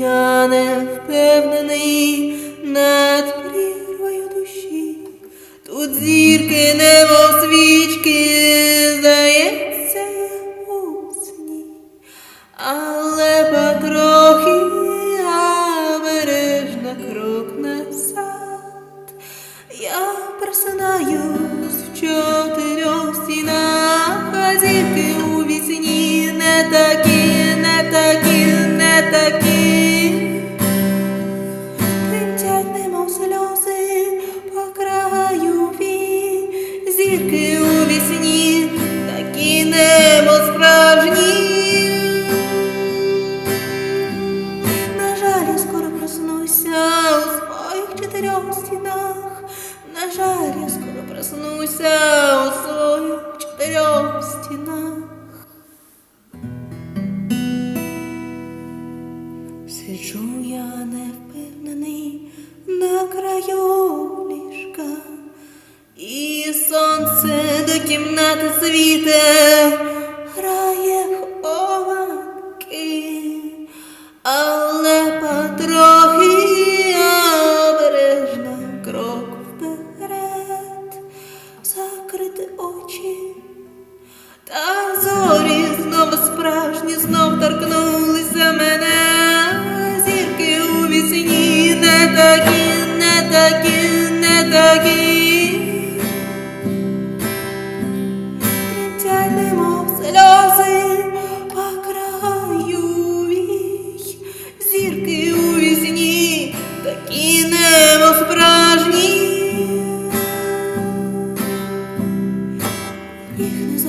не впевнений над прірвою душі. Тут зірки немов свічки, здається, у сні, але потрохи обережно крок назад. Я просинаюсь в чотирьох зірки у вісні, такі немов справжні. На жаль, я скоро проснуся у своїх чотирьох стінах. На жаль, я скоро проснуся у своїх чотирьох стінах. Сиджу я невпевнений на краю сонце до кімнати світе грає хованки, але потрохи обережно крок вперед, закрити очі. Та зорі знову справжні, знов торкнулися мене. Зірки у вісні не такі, не такі, не такі. Їх не забути мені ніколи.